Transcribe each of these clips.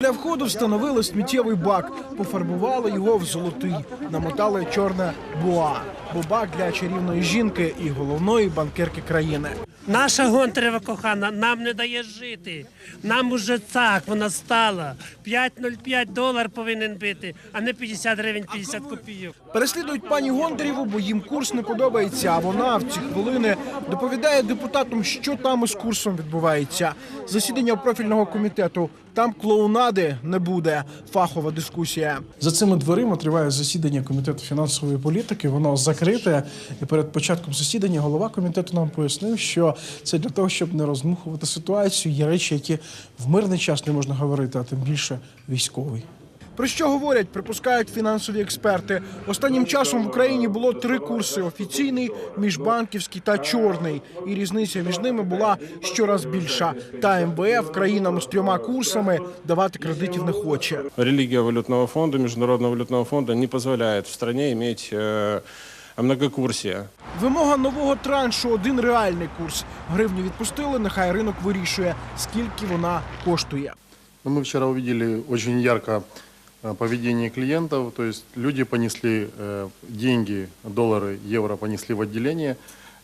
Для входу встановили сміттєвий бак, пофарбували його в золотий, намотали чорне буа, бо бак для чарівної жінки і головної банкирки країни. Наша Гонтарева кохана нам не дає жити. Нам уже так вона стала. 5,05 долар повинен бити, а не 50 гривень 50 копійок. Переслідують пані Гонтарєву, бо їм курс не подобається. А вона в ці хвилини доповідає депутатам, що там із курсом відбувається. Засідання профільного комітету. Там клоунади не буде. Фахова дискусія. За цими дверима триває засідання комітету фінансової політики. Воно закрите. І перед початком засідання голова комітету нам пояснив, що це для того, щоб не розмухувати ситуацію. Є речі, які в мирний час не можна говорити, а тим більше військовий. Про що говорять, припускають фінансові експерти. Останнім часом в Україні було три курси: офіційний, міжбанківський та чорний. І різниця між ними була щораз більша. Та МВФ країнам з трьома курсами давати кредитів не хоче. Религия валютного фонда, Международного валютного фонда не позволяет в стране иметь э, многокурсие. Вимога нового траншу один реальний курс. Гривню відпустили, нехай ринок вирішує, скільки вона коштує. Ну, Мы вчера увидели очень ярко э, поведение клиентов, то есть люди понесли э, деньги, доллары, евро понесли в отделение,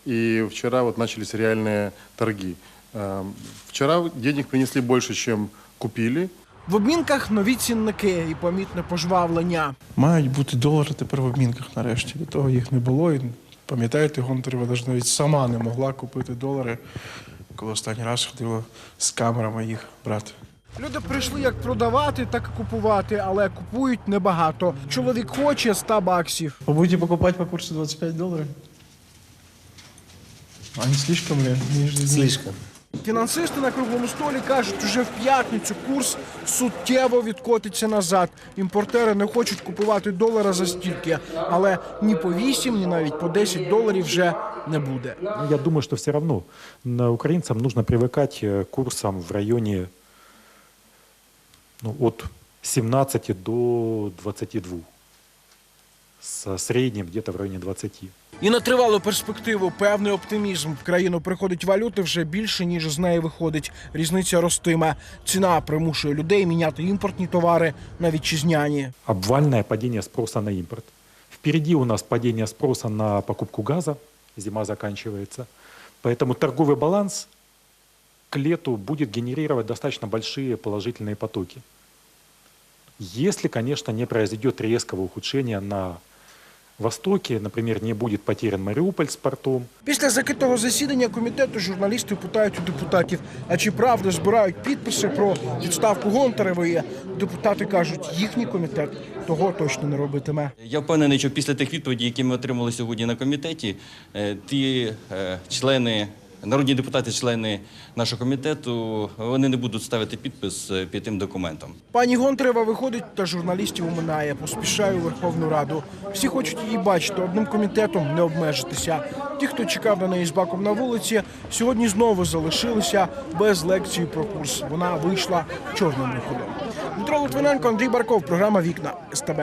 и вчера вот начались реальные торги. Э, Вчера денег принесли больше, чем купили, В обмінках нові цінники і помітне пожвавлення. Мають бути долари тепер в обмінках нарешті. До того їх не було. І пам'ятаєте, Гонтарева навіть навіть сама не могла купити долари, коли останній раз ходила з камерами їх брати. Люди прийшли як продавати, так і купувати, але купують небагато. Чоловік хоче 100 баксів. Вы будете покупать по курсу 25 долларов? А не слишком ли? Слишком. Фінансисти на круглому столі кажуть, уже в п'ятницю курс суттєво відкотиться назад. Імпортери не хочуть купувати долара за стільки, але ні по 8, ні навіть по 10 доларів вже не буде. Ну, Я думаю, что все равно на украинцам нужно привыкать э, к курсам в районе ну, от 17 до 22. С средним где-то в районе 20. І на тривалу перспективу певний оптимізм. В країну приходить валюти вже більше, ніж з неї виходить. Різниця ростиме. Ціна примушує людей міняти імпортні товари на вітчизняні. Обвальное падение спроса на импорт. Впереди у нас падение спроса на покупку газа. Зима заканчивается. Поэтому торговый баланс к лету будет генерировать достаточно большие положительные потоки. Если, конечно, не произойдет резкого ухудшения на Востоке, например, не будет потерян Мариуполь с портом, Після закритого засідання комітету журналісти питають у депутатів, а чи правда збирають підписи про відставку Гонтаревої. Депутати кажуть, їхній комітет того точно не робитиме. Я впевнений, що після тих відповідей, які ми отримали сьогодні на комітеті, е, ті е, члени, народні депутати, члени нашого комітету, вони не будуть ставити підпис е, під тим документом. Пані Гонтарева виходить та журналістів уминає, поспішає у Верховну Раду. Всі хочуть її бачити, одним комітетом не обмежитися. Ті, хто чекав на неї з баком на вулиці, сьогодні знову залишилися без лекції про курс. Вона вийшла чорним виходом. Дмитро Литвиненко, Андрій Барков, програма Вікна СТБ.